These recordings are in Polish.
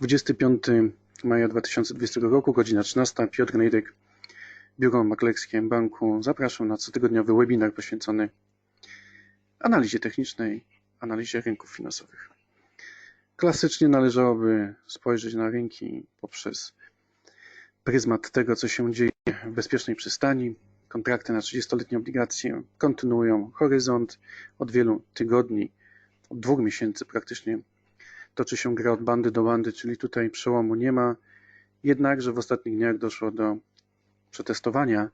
25 maja 2020 roku, godzina 13. Piotr Nejdek, Biuro Maklerskie Banku. Zapraszam na cotygodniowy webinar poświęcony analizie technicznej, analizie rynków finansowych. Klasycznie należałoby spojrzeć na rynki poprzez pryzmat tego, co się dzieje w bezpiecznej przystani. Kontrakty na 30-letnie obligacje kontynuują horyzont od wielu tygodni, od dwóch miesięcy praktycznie toczy się gra od bandy do bandy, czyli tutaj przełomu nie ma. Jednakże w ostatnich dniach doszło do przetestowania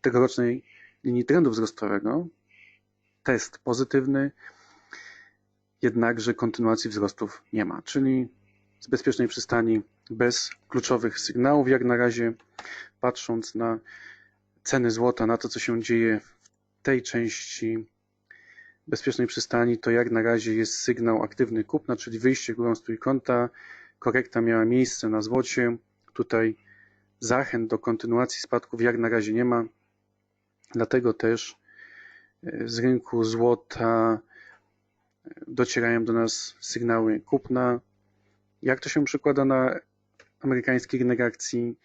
tegorocznej linii trendu wzrostowego. Test pozytywny, jednakże kontynuacji wzrostów nie ma, czyli z bezpiecznej przystani bez kluczowych sygnałów, jak na razie patrząc na ceny złota, na to co się dzieje w tej części bezpiecznej przystani, to jak na razie jest sygnał aktywny kupna, czyli wyjście górą z trójkąta, korekta miała miejsce na złocie, tutaj zachęt do kontynuacji spadków jak na razie nie ma, dlatego też e, z rynku złota e, docierają do nas sygnały kupna. Jak to się przekłada na amerykański rynek akcji?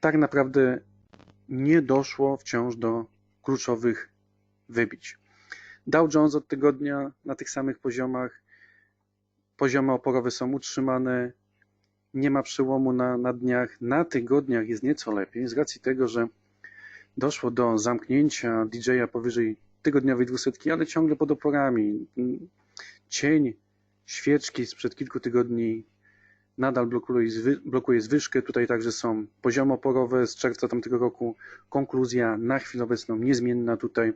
Tak naprawdę nie doszło wciąż do kluczowych wybić. Dow Jones od tygodnia na tych samych poziomach. Poziomy oporowe są utrzymane. Nie ma przełomu na, na dniach. Na tygodniach jest nieco lepiej z racji tego, że doszło do zamknięcia DJ-a powyżej tygodniowej dwusetki, ale ciągle pod oporami. Cień świeczki sprzed kilku tygodni nadal blokuje, blokuje zwyżkę. Tutaj także są poziomy oporowe z czerwca tamtego roku. Konkluzja na chwilę obecną niezmienna tutaj.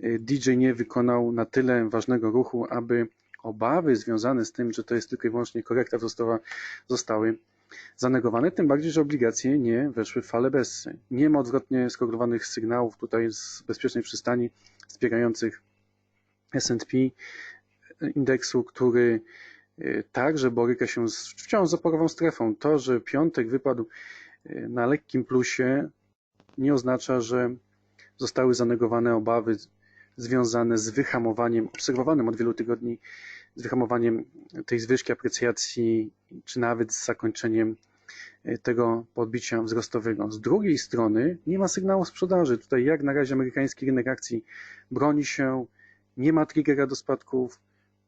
DJ nie wykonał na tyle ważnego ruchu, aby obawy związane z tym, że to jest tylko i wyłącznie korekta wzrostowa, zostały zanegowane, tym bardziej, że obligacje nie weszły w falę Bessy. Nie ma odwrotnie skorelowanych sygnałów tutaj z bezpiecznej przystani wspierających S&P indeksu, który e, także boryka się z, wciąż z oporową strefą. To, że piątek wypadł na lekkim plusie nie oznacza, że zostały zanegowane obawy związane z wyhamowaniem, obserwowanym od wielu tygodni, z wyhamowaniem tej zwyżki aprecjacji, czy nawet z zakończeniem e, tego podbicia wzrostowego. Z drugiej strony nie ma sygnału sprzedaży. Tutaj jak na razie amerykański rynek akcji broni się, nie ma triggera do spadków.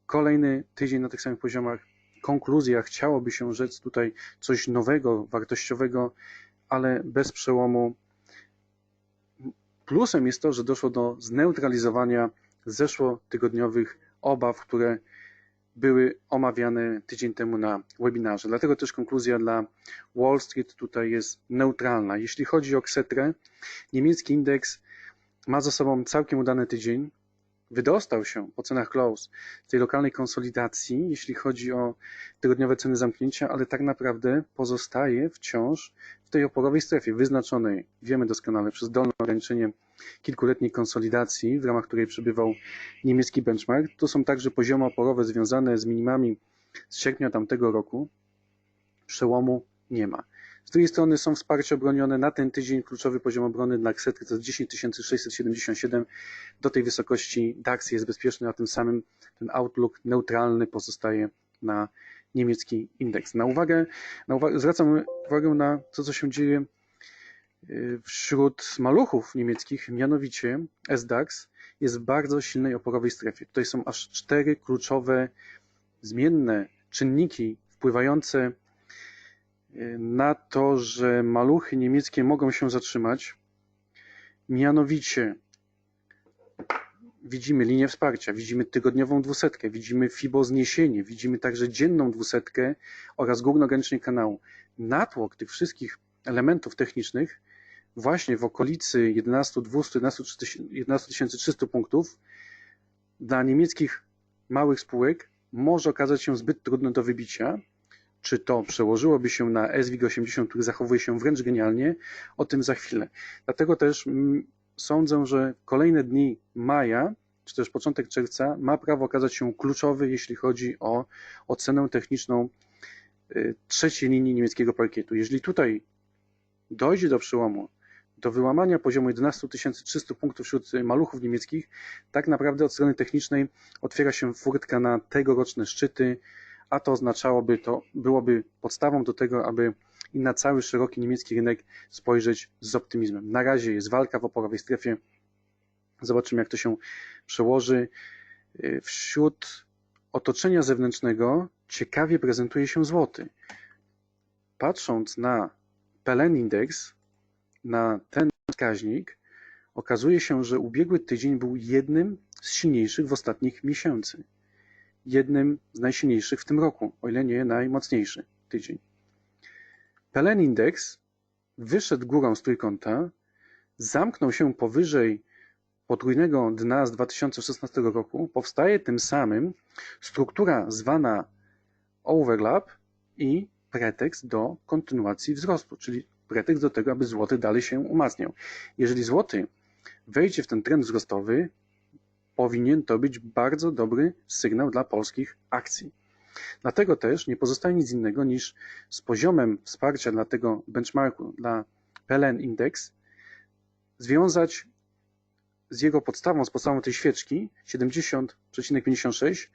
Kolejny tydzień na tych samych poziomach. Konkluzja, chciałoby się rzec tutaj coś nowego, wartościowego, ale bez przełomu Plusem jest to, że doszło do zneutralizowania zeszłotygodniowych obaw, które były omawiane tydzień temu na webinarze. Dlatego też konkluzja dla Wall Street tutaj jest neutralna. Jeśli chodzi o Ksetrę, niemiecki indeks ma za sobą całkiem udany tydzień wydostał się po cenach close z tej lokalnej konsolidacji, jeśli chodzi o tygodniowe ceny zamknięcia, ale tak naprawdę pozostaje wciąż w tej oporowej strefie wyznaczonej, wiemy doskonale, przez dolne ograniczenie kilkuletniej konsolidacji, w ramach której przebywał niemiecki benchmark. To są także poziomy oporowe związane z minimami z sierpnia tamtego roku. Przełomu nie ma. Z drugiej strony są wsparcia obronione na ten tydzień. Kluczowy poziom obrony dla Ksetry to jest 10 677. Do tej wysokości DAX jest bezpieczny, a tym samym ten outlook neutralny pozostaje na niemiecki indeks. Na uwagę, na uwagę zwracam uwagę na to, co się dzieje y, wśród maluchów niemieckich, mianowicie SDAX jest w bardzo silnej oporowej strefie. Tutaj są aż cztery kluczowe zmienne czynniki wpływające na to, że maluchy niemieckie mogą się zatrzymać. Mianowicie widzimy linię wsparcia, widzimy tygodniową dwusetkę, widzimy FIBO zniesienie, widzimy także dzienną dwusetkę oraz górnograniczny kanału. Natłok tych wszystkich elementów technicznych właśnie w okolicy 11 200 11 300 punktów dla niemieckich małych spółek może okazać się zbyt trudne do wybicia, czy to przełożyłoby się na SWIG 80, który zachowuje się wręcz genialnie, o tym za chwilę. Dlatego też mm, sądzę, że kolejne dni maja, czy też początek czerwca ma prawo okazać się kluczowy, jeśli chodzi o ocenę techniczną y, trzeciej linii niemieckiego parkietu. Jeżeli tutaj dojdzie do przełomu, do wyłamania poziomu 11 300 punktów wśród maluchów niemieckich, tak naprawdę od strony technicznej otwiera się furtka na tegoroczne szczyty, a to oznaczałoby to, byłoby podstawą do tego, aby i na cały szeroki niemiecki rynek spojrzeć z optymizmem. Na razie jest walka w oporowej strefie. Zobaczymy, jak to się przełoży. Wśród otoczenia zewnętrznego ciekawie prezentuje się złoty. Patrząc na PLN Index, na ten wskaźnik, okazuje się, że ubiegły tydzień był jednym z silniejszych w ostatnich miesięcy. Jednym z najsilniejszych w tym roku, o ile nie najmocniejszy tydzień. PLN Index wyszedł górą z trójkąta, zamknął się powyżej potrójnego dna z 2016 roku, powstaje tym samym struktura zwana overlap i pretekst do kontynuacji wzrostu, czyli pretekst do tego, aby złoty dalej się umacniał. Jeżeli złoty wejdzie w ten trend wzrostowy, powinien to być bardzo dobry sygnał dla polskich akcji. Dlatego też nie pozostaje nic innego niż z poziomem wsparcia dla tego benchmarku, dla PLN Index, związać z jego podstawą, z podstawą tej świeczki 70,56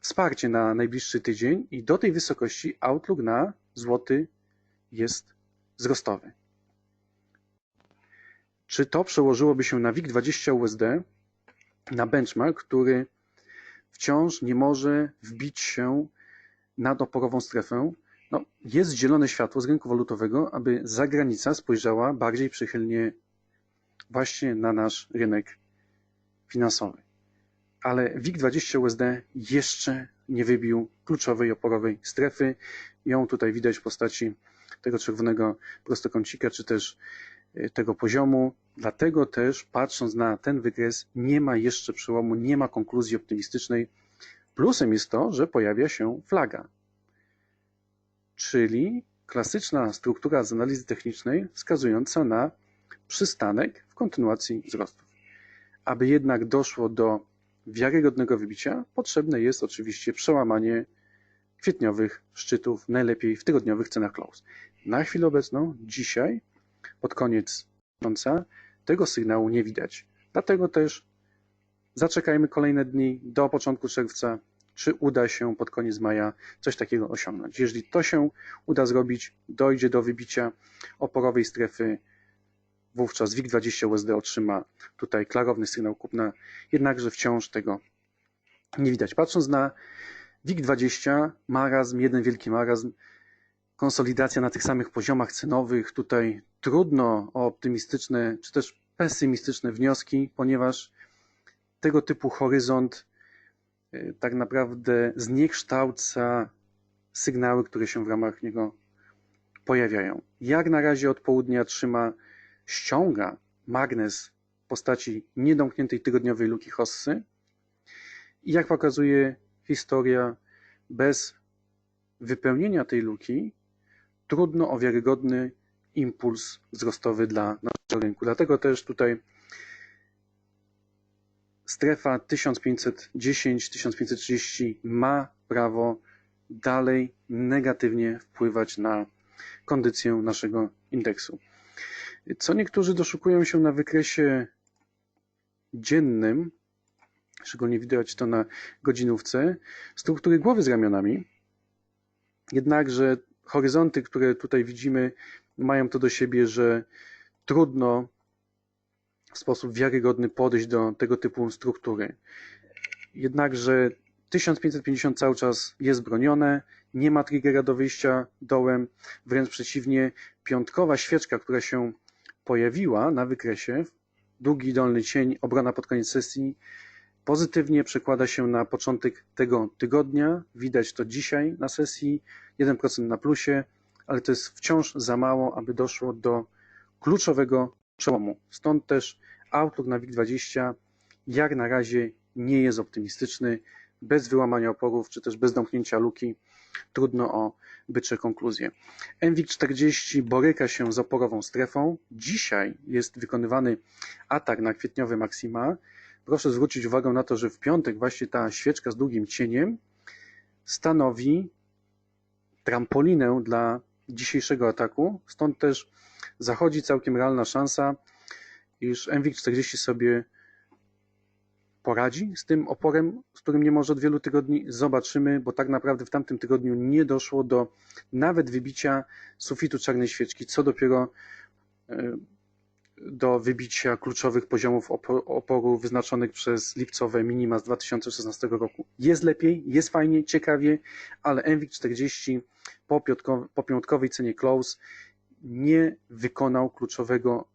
wsparcie na najbliższy tydzień i do tej wysokości outlook na złoty jest wzrostowy. Czy to przełożyłoby się na WIG20 USD, na benchmark, który wciąż nie może wbić się nad oporową strefę? No, jest zielone światło z rynku walutowego, aby zagranica spojrzała bardziej przychylnie właśnie na nasz rynek finansowy. Ale WIG20 USD jeszcze nie wybił kluczowej oporowej strefy. Ją tutaj widać w postaci tego czerwonego prostokącika, czy też tego poziomu. Dlatego też, patrząc na ten wykres, nie ma jeszcze przełomu, nie ma konkluzji optymistycznej. Plusem jest to, że pojawia się flaga, czyli klasyczna struktura z analizy technicznej wskazująca na przystanek w kontynuacji wzrostów. Aby jednak doszło do wiarygodnego wybicia, potrzebne jest oczywiście przełamanie kwietniowych szczytów, najlepiej w tygodniowych cenach close. Na chwilę obecną, dzisiaj, pod koniec miesiąca, tego sygnału nie widać. Dlatego też zaczekajmy kolejne dni do początku czerwca, czy uda się pod koniec maja coś takiego osiągnąć. Jeżeli to się uda zrobić, dojdzie do wybicia oporowej strefy wówczas WIG20 USD otrzyma tutaj klarowny sygnał kupna, jednakże wciąż tego nie widać. Patrząc na WIG20, marazm, jeden wielki marazm, konsolidacja na tych samych poziomach cenowych, tutaj trudno o optymistyczne czy też pesymistyczne wnioski, ponieważ tego typu horyzont y, tak naprawdę zniekształca sygnały, które się w ramach niego pojawiają. Jak na razie od południa trzyma ściąga magnes w postaci niedomkniętej tygodniowej luki Hossy i jak pokazuje historia, bez wypełnienia tej luki trudno o wiarygodny impuls wzrostowy dla naszego rynku. Dlatego też tutaj strefa 1510-1530 ma prawo dalej negatywnie wpływać na kondycję naszego indeksu. Co niektórzy doszukują się na wykresie dziennym, szczególnie widać to na godzinówce, struktury głowy z ramionami. Jednakże horyzonty, które tutaj widzimy, mają to do siebie, że trudno w sposób wiarygodny podejść do tego typu struktury. Jednakże 1550 cały czas jest bronione, nie ma triggera do wyjścia dołem, wręcz przeciwnie, piątkowa świeczka, która się pojawiła na wykresie, długi dolny cień, obrona pod koniec sesji, pozytywnie przekłada się na początek tego tygodnia. Widać to dzisiaj na sesji, 1% na plusie, ale to jest wciąż za mało, aby doszło do kluczowego przełomu. Stąd też outlook na WIG20 jak na razie nie jest optymistyczny. Bez wyłamania oporów, czy też bez domknięcia luki, trudno o bycze konkluzje. NWIG40 boryka się z oporową strefą. Dzisiaj jest wykonywany atak na kwietniowe maksima. Proszę zwrócić uwagę na to, że w piątek właśnie ta świeczka z długim cieniem stanowi trampolinę dla dzisiejszego ataku. Stąd też zachodzi całkiem realna szansa, iż NWIG40 sobie poradzi z tym oporem, z którym nie może od wielu tygodni. Zobaczymy, bo tak naprawdę w tamtym tygodniu nie doszło do nawet wybicia sufitu czarnej świeczki, co dopiero e, do wybicia kluczowych poziomów opo- oporu wyznaczonych przez lipcowe minima z 2016 roku. Jest lepiej, jest fajnie, ciekawie, ale NVIC 40 po, piątko- po piątkowej cenie close nie wykonał kluczowego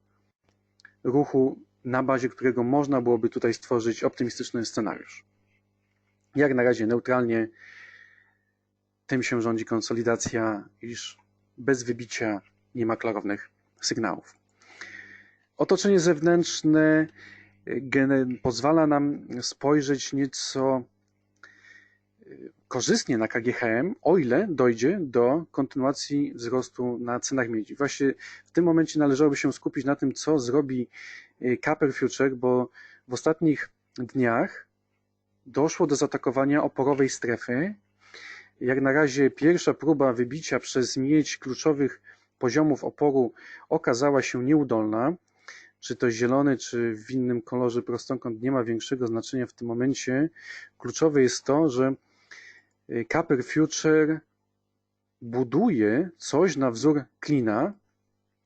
ruchu, na bazie którego można byłoby tutaj stworzyć optymistyczny scenariusz. Jak na razie neutralnie tym się rządzi konsolidacja, iż bez wybicia nie ma klarownych sygnałów. Otoczenie zewnętrzne gene- pozwala nam spojrzeć nieco y, korzystnie na KGHM, o ile dojdzie do kontynuacji wzrostu na cenach miedzi. Właśnie w tym momencie należałoby się skupić na tym, co zrobi y, Copper Future, bo w ostatnich dniach doszło do zaatakowania oporowej strefy. Jak na razie pierwsza próba wybicia przez miedź kluczowych poziomów oporu okazała się nieudolna czy to zielony, czy w innym kolorze prostokąt nie ma większego znaczenia w tym momencie. Kluczowe jest to, że Copper Future buduje coś na wzór klina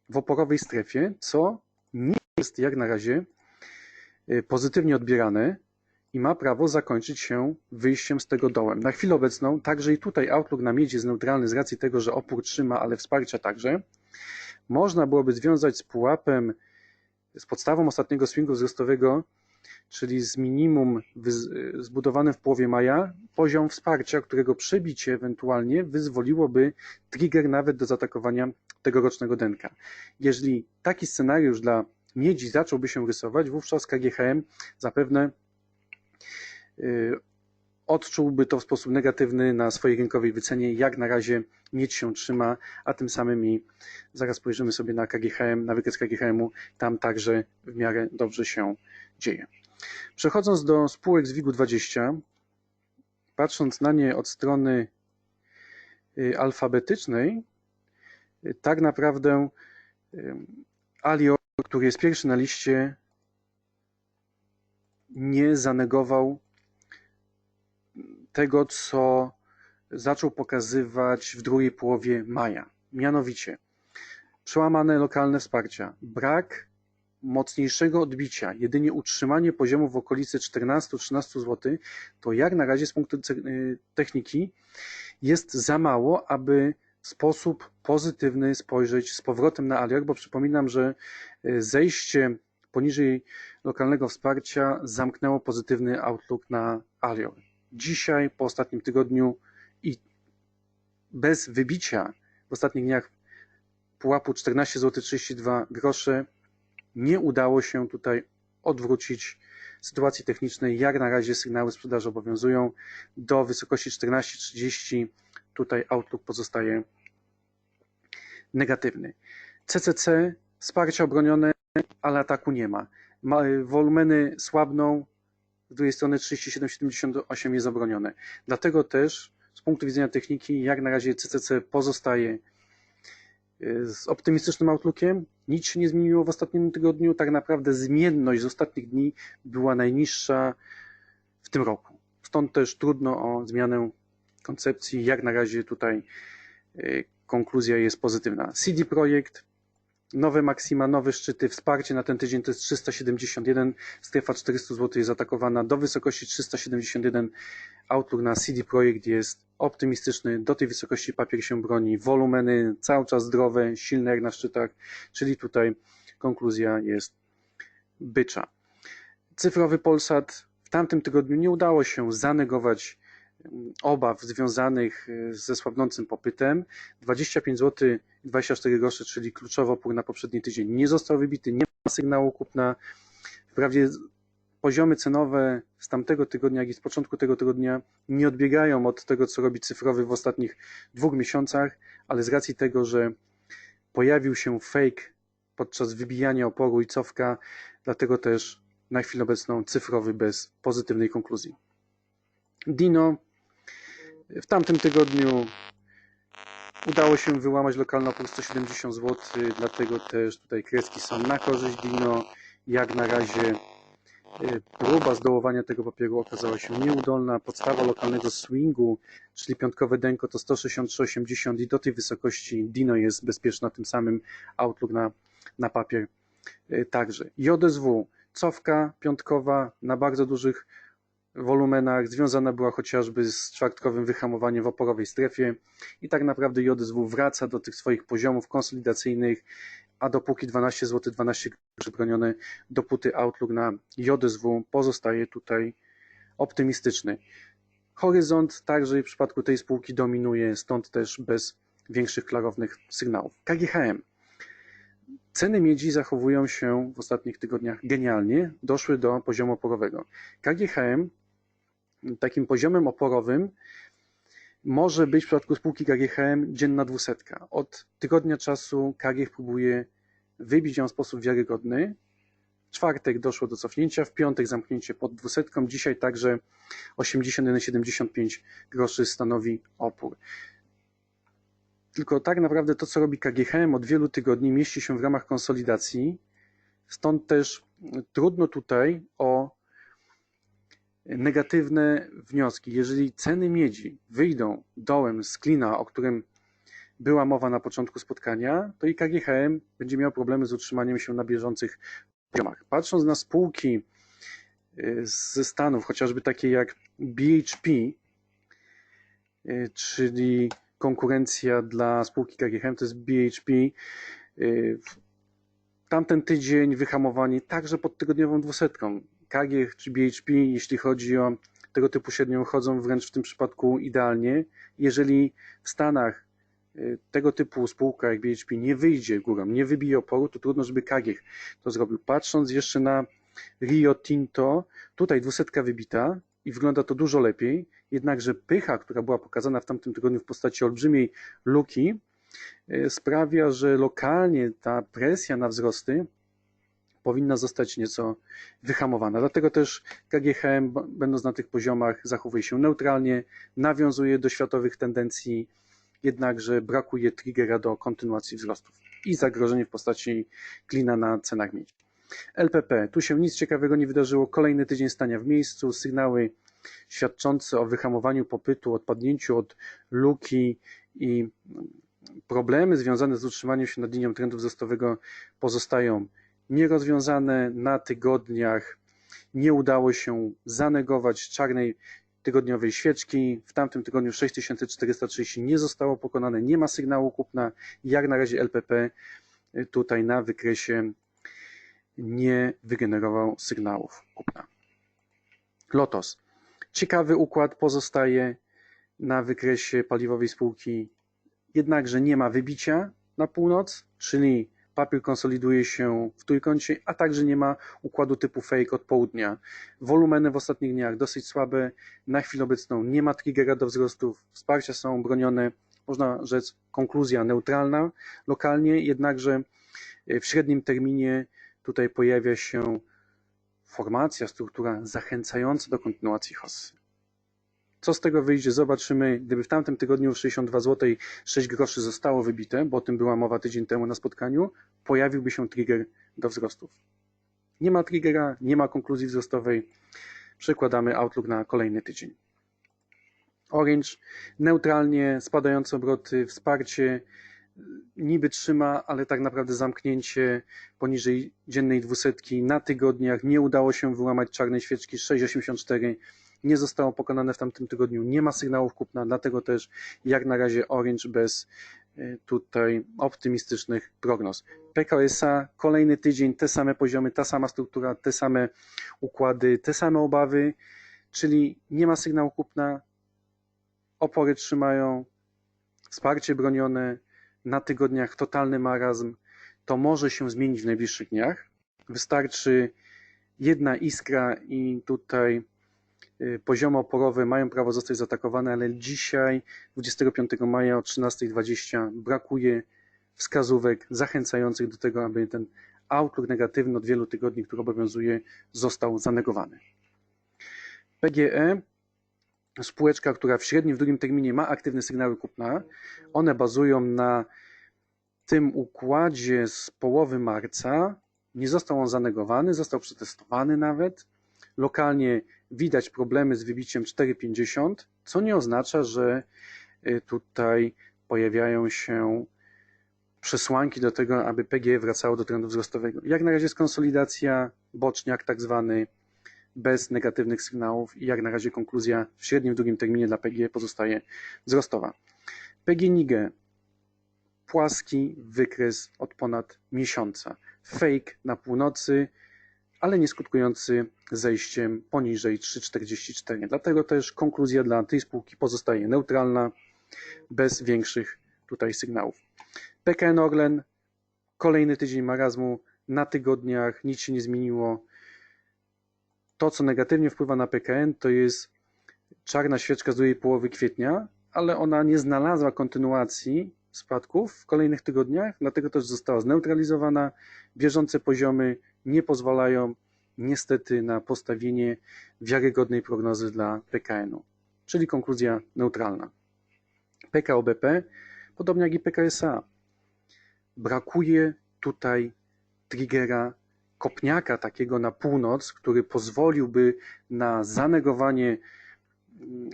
w oporowej strefie, co nie jest jak na razie y, pozytywnie odbierane i ma prawo zakończyć się wyjściem z tego dołem. Na chwilę obecną także i tutaj outlook na miedź jest neutralny z racji tego, że opór trzyma, ale wsparcia także. Można byłoby związać z pułapem z podstawą ostatniego swingu wzrostowego, czyli z minimum zbudowanym w połowie maja, poziom wsparcia, którego przebicie ewentualnie wyzwoliłoby trigger nawet do zaatakowania tegorocznego denka. Jeżeli taki scenariusz dla miedzi zacząłby się rysować, wówczas KGHM zapewne y, odczułby to w sposób negatywny na swojej rynkowej wycenie. Jak na razie miedź się trzyma, a tym samym i zaraz spojrzymy sobie na KGHM, na wykres KGHM-u, tam także w miarę dobrze się dzieje. Przechodząc do spółek z WIG-20, patrząc na nie od strony y, alfabetycznej, y, tak naprawdę y, Alior, który jest pierwszy na liście, nie zanegował tego, co zaczął pokazywać w drugiej połowie maja. Mianowicie przełamane lokalne wsparcia, brak mocniejszego odbicia, jedynie utrzymanie poziomu w okolicy 14-13 zł, to jak na razie z punktu y, techniki jest za mało, aby w sposób pozytywny spojrzeć z powrotem na Alior, bo przypominam, że y, zejście poniżej lokalnego wsparcia zamknęło pozytywny outlook na Alior. Dzisiaj, po ostatnim tygodniu i bez wybicia w ostatnich dniach pułapu 14 zł 32 grosze nie udało się tutaj odwrócić sytuacji technicznej. Jak na razie sygnały sprzedaży obowiązują do wysokości 14,30. Tutaj outlook pozostaje negatywny. CCC wsparcie obronione, ale ataku nie ma wolumeny słabną, z drugiej strony 37,78 jest obronione. Dlatego też z punktu widzenia techniki, jak na razie CCC pozostaje y, z optymistycznym outlookiem. Nic się nie zmieniło w ostatnim tygodniu. Tak naprawdę zmienność z ostatnich dni była najniższa w tym roku. Stąd też trudno o zmianę koncepcji. Jak na razie tutaj y, konkluzja jest pozytywna. CD Projekt Nowe maksima, nowe szczyty, wsparcie na ten tydzień to jest 371, strefa 400 zł jest atakowana do wysokości 371. Outlook na CD Projekt jest optymistyczny, do tej wysokości papier się broni, wolumeny cały czas zdrowe, silne jak na szczytach, czyli tutaj konkluzja jest bycza. Cyfrowy Polsat w tamtym tygodniu nie udało się zanegować obaw związanych y, ze słabnącym popytem. 25 zł 24 groszy, czyli kluczowy opór na poprzedni tydzień nie został wybity, nie ma sygnału kupna. Wprawdzie poziomy cenowe z tamtego tygodnia, jak i z początku tego tygodnia nie odbiegają od tego, co robi cyfrowy w ostatnich dwóch miesiącach, ale z racji tego, że pojawił się fake podczas wybijania oporu i cofka, dlatego też na chwilę obecną cyfrowy bez pozytywnej konkluzji. Dino w tamtym tygodniu udało się wyłamać lokalny opór 170 zł, dlatego też tutaj kreski są na korzyść Dino. Jak na razie Y, Próba zdołowania tego papieru okazała się nieudolna. Podstawa lokalnego swingu, czyli piątkowe denko to 163,80 i do tej wysokości Dino jest bezpieczna, tym samym Outlook na, na papier y, także. JSW, cofka piątkowa na bardzo dużych wolumenach, związana była chociażby z czwartkowym wyhamowaniem w oporowej strefie i tak naprawdę JSW wraca do tych swoich poziomów konsolidacyjnych, a dopóki 12 zł 12 groszy bronione, dopóty outlook na JSW pozostaje tutaj optymistyczny. Horyzont także w przypadku tej spółki dominuje, stąd też bez większych klarownych sygnałów. KGHM. Ceny miedzi zachowują się w ostatnich tygodniach genialnie, doszły do poziomu oporowego. KGHM takim poziomem oporowym może być w przypadku spółki KGHM dzienna dwusetka. Od tygodnia czasu KGH próbuje wybić ją w sposób wiarygodny. W czwartek doszło do cofnięcia, w piątek zamknięcie pod dwusetką, dzisiaj także 81,75 groszy stanowi opór. Tylko tak naprawdę to, co robi KGHM od wielu tygodni, mieści się w ramach konsolidacji. Stąd też trudno tutaj o negatywne wnioski. Jeżeli ceny miedzi wyjdą dołem z klina, o którym była mowa na początku spotkania, to i KGHM będzie miał problemy z utrzymaniem się na bieżących poziomach. Patrząc na spółki y, ze Stanów, chociażby takie jak BHP, y, czyli konkurencja dla spółki KGHM, to jest BHP. Y, tamten tydzień wyhamowanie także pod tygodniową dwusetką. KG czy BHP, jeśli chodzi o tego typu średnią, chodzą wręcz w tym przypadku idealnie. Jeżeli w Stanach y, tego typu spółka jak BHP nie wyjdzie górą, nie wybije oporu, to trudno, żeby KG to zrobił. Patrząc jeszcze na Rio Tinto, tutaj dwusetka wybita i wygląda to dużo lepiej, jednakże pycha, która była pokazana w tamtym tygodniu w postaci olbrzymiej luki, y, sprawia, że lokalnie ta presja na wzrosty powinna zostać nieco wyhamowana. Dlatego też KGHM, będąc na tych poziomach, zachowuje się neutralnie, nawiązuje do światowych tendencji, jednakże brakuje triggera do kontynuacji wzrostów i zagrożenie w postaci klina na cenach miedzi. LPP, tu się nic ciekawego nie wydarzyło, kolejny tydzień stania w miejscu, sygnały świadczące o wyhamowaniu popytu, odpadnięciu od luki i problemy związane z utrzymaniem się nad linią trendu wzrostowego pozostają nierozwiązane na tygodniach. Nie udało się zanegować czarnej tygodniowej świeczki. W tamtym tygodniu 6430 nie zostało pokonane, nie ma sygnału kupna. Jak na razie LPP tutaj na wykresie nie wygenerował sygnałów kupna. Lotos. Ciekawy układ pozostaje na wykresie paliwowej spółki, jednakże nie ma wybicia na północ, czyli papier konsoliduje się w trójkącie, a także nie ma układu typu fake od południa. Wolumeny w ostatnich dniach dosyć słabe, na chwilę obecną nie ma triggera do wzrostów, wsparcia są bronione, można rzec konkluzja neutralna lokalnie, jednakże w średnim terminie tutaj pojawia się formacja, struktura zachęcająca do kontynuacji hossy. Co z tego wyjdzie, zobaczymy. Gdyby w tamtym tygodniu 62 zł 6 groszy zostało wybite, bo o tym była mowa tydzień temu na spotkaniu, pojawiłby się trigger do wzrostów. Nie ma triggera, nie ma konkluzji wzrostowej. Przekładamy outlook na kolejny tydzień. Orange neutralnie, spadające obroty, wsparcie niby trzyma, ale tak naprawdę zamknięcie poniżej dziennej dwusetki na tygodniach. Nie udało się wyłamać czarnej świeczki 6,84 nie zostało pokonane w tamtym tygodniu, nie ma sygnałów kupna, dlatego też jak na razie Orange bez e, tutaj optymistycznych prognoz. PKSA kolejny tydzień, te same poziomy, ta sama struktura, te same układy, te same obawy, czyli nie ma sygnału kupna, opory trzymają, wsparcie bronione, na tygodniach totalny marazm. To może się zmienić w najbliższych dniach. Wystarczy jedna iskra i tutaj Y, poziomy oporowe mają prawo zostać zaatakowane, ale dzisiaj, 25 maja o 13.20 brakuje wskazówek zachęcających do tego, aby ten outlook negatywny od wielu tygodni, który obowiązuje, został zanegowany. PGE, spółeczka, która w średnim, w drugim terminie ma aktywne sygnały kupna, one bazują na tym układzie z połowy marca. Nie został on zanegowany, został przetestowany nawet lokalnie widać problemy z wybiciem 4,50, co nie oznacza, że y, tutaj pojawiają się przesłanki do tego, aby PGE wracało do trendu wzrostowego. Jak na razie jest konsolidacja, boczniak tak zwany, bez negatywnych sygnałów i jak na razie konkluzja w średnim, długim terminie dla PGE pozostaje wzrostowa. PGNiG płaski wykres od ponad miesiąca. Fake na północy, ale nie skutkujący zejściem poniżej 3,44. Dlatego też konkluzja dla tej spółki pozostaje neutralna, bez większych tutaj sygnałów. PKN Orlen, kolejny tydzień marazmu, na tygodniach nic się nie zmieniło. To, co negatywnie wpływa na PKN, to jest czarna świeczka z drugiej połowy kwietnia, ale ona nie znalazła kontynuacji spadków w kolejnych tygodniach, dlatego też została zneutralizowana. Bieżące poziomy nie pozwalają niestety na postawienie wiarygodnej prognozy dla PKN-u, czyli konkluzja neutralna. PKO BP, podobnie jak i PKSA, brakuje tutaj triggera kopniaka takiego na północ, który pozwoliłby na zanegowanie mm,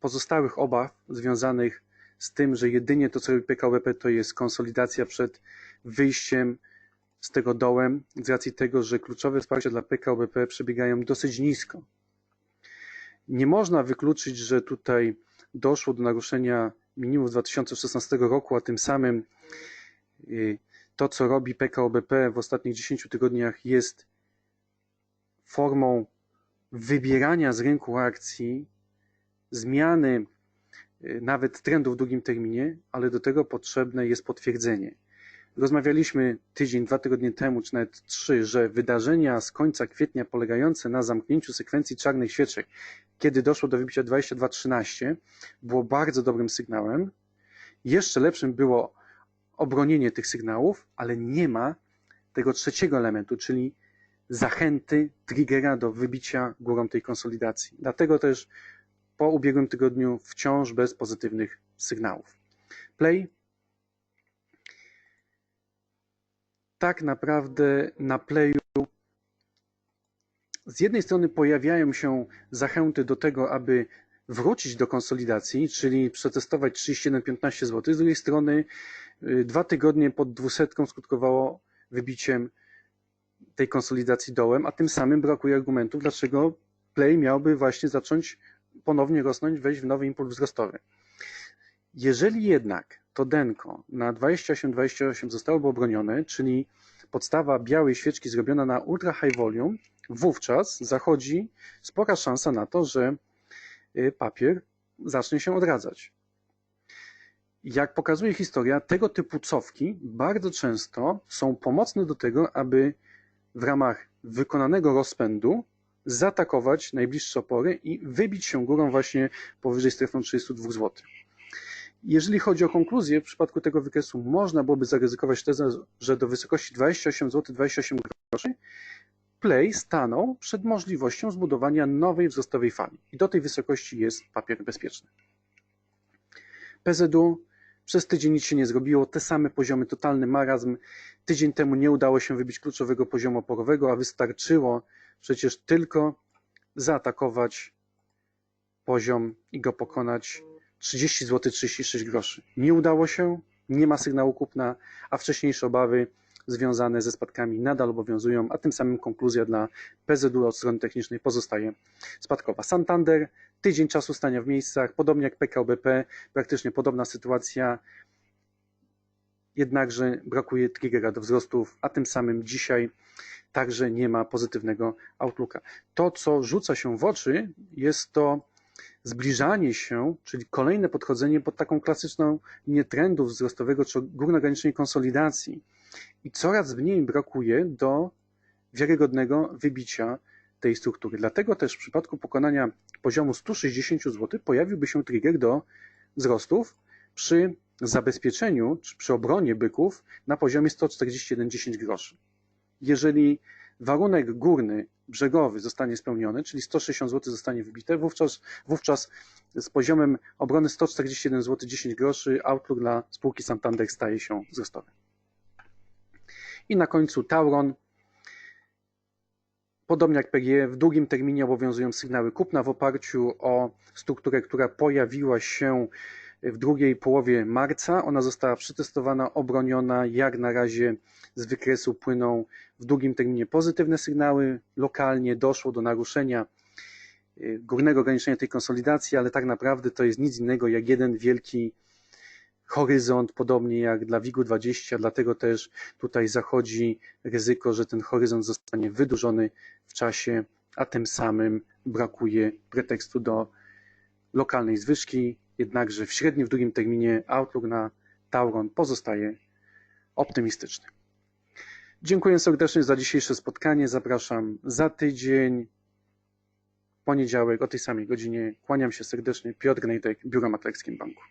pozostałych obaw związanych z tym, że jedynie to, co robi PKO BP, to jest konsolidacja przed wyjściem z tego dołem, z racji tego, że kluczowe wsparcia dla PKO BP przebiegają dosyć nisko. Nie można wykluczyć, że tutaj doszło do naruszenia minimum z 2016 roku, a tym samym y, to, co robi PKO BP w ostatnich 10 tygodniach jest formą wybierania z rynku akcji, zmiany y, nawet trendu w długim terminie, ale do tego potrzebne jest potwierdzenie. Rozmawialiśmy tydzień, dwa tygodnie temu, czy nawet trzy, że wydarzenia z końca kwietnia polegające na zamknięciu sekwencji czarnych świeczek, kiedy doszło do wybicia 22.13, było bardzo dobrym sygnałem. Jeszcze lepszym było obronienie tych sygnałów, ale nie ma tego trzeciego elementu, czyli zachęty, triggera do wybicia górą tej konsolidacji. Dlatego też po ubiegłym tygodniu wciąż bez pozytywnych sygnałów. Play tak naprawdę na playu z jednej strony pojawiają się zachęty do tego, aby wrócić do konsolidacji, czyli przetestować 31,15 zł. Z drugiej strony y, dwa tygodnie pod dwusetką skutkowało wybiciem tej konsolidacji dołem, a tym samym brakuje argumentów, dlaczego Play miałby właśnie zacząć ponownie rosnąć, wejść w nowy impuls wzrostowy. Jeżeli jednak to denko na 28,28 zostałoby obronione, czyli podstawa białej świeczki zrobiona na ultra high volume, wówczas zachodzi spora szansa na to, że y, papier zacznie się odradzać. Jak pokazuje historia, tego typu cofki bardzo często są pomocne do tego, aby w ramach wykonanego rozpędu zaatakować najbliższe opory i wybić się górą właśnie powyżej strefą 32 zł. Jeżeli chodzi o konkluzję, w przypadku tego wykresu można byłoby zaryzykować tezę, że do wysokości 28 zł 28 groszy Play stanął przed możliwością zbudowania nowej wzrostowej fali i do tej wysokości jest papier bezpieczny. PZU przez tydzień nic się nie zrobiło, te same poziomy, totalny marazm. Tydzień temu nie udało się wybić kluczowego poziomu oporowego, a wystarczyło przecież tylko zaatakować poziom i go pokonać 30 zł 36 groszy. Nie udało się, nie ma sygnału kupna, a wcześniejsze obawy związane ze spadkami nadal obowiązują, a tym samym konkluzja dla PZU od strony technicznej pozostaje spadkowa. Santander, tydzień czasu stania w miejscach, podobnie jak PKO BP, praktycznie podobna sytuacja, jednakże brakuje triggera do wzrostów, a tym samym dzisiaj także nie ma pozytywnego outlooka. To, co rzuca się w oczy, jest to zbliżanie się, czyli kolejne podchodzenie pod taką klasyczną linię trendu wzrostowego czy górnogranicznej konsolidacji. I coraz mniej brakuje do wiarygodnego wybicia tej struktury. Dlatego też w przypadku pokonania poziomu 160 zł pojawiłby się trigger do wzrostów przy zabezpieczeniu czy przy obronie byków na poziomie 141,10 groszy. Jeżeli warunek górny, brzegowy zostanie spełniony, czyli 160 zł zostanie wybite, wówczas, wówczas z poziomem obrony 141 zł 10 groszy outlook dla spółki Santander staje się wzrostowy. I na końcu Tauron. Podobnie jak PGE, w długim terminie obowiązują sygnały kupna w oparciu o strukturę, która pojawiła się w drugiej połowie marca. Ona została przetestowana, obroniona. Jak na razie z wykresu płyną w długim terminie pozytywne sygnały. Lokalnie doszło do naruszenia y, górnego ograniczenia tej konsolidacji, ale tak naprawdę to jest nic innego jak jeden wielki horyzont, podobnie jak dla WIG-20, dlatego też tutaj zachodzi ryzyko, że ten horyzont zostanie wydłużony w czasie, a tym samym brakuje pretekstu do lokalnej zwyżki. Jednakże w średnim, w długim terminie outlook na Tauron pozostaje optymistyczny. Dziękuję serdecznie za dzisiejsze spotkanie. Zapraszam za tydzień, poniedziałek o tej samej godzinie. Kłaniam się serdecznie. Piotr Gnejtek, Biuro Maklerskim Banku.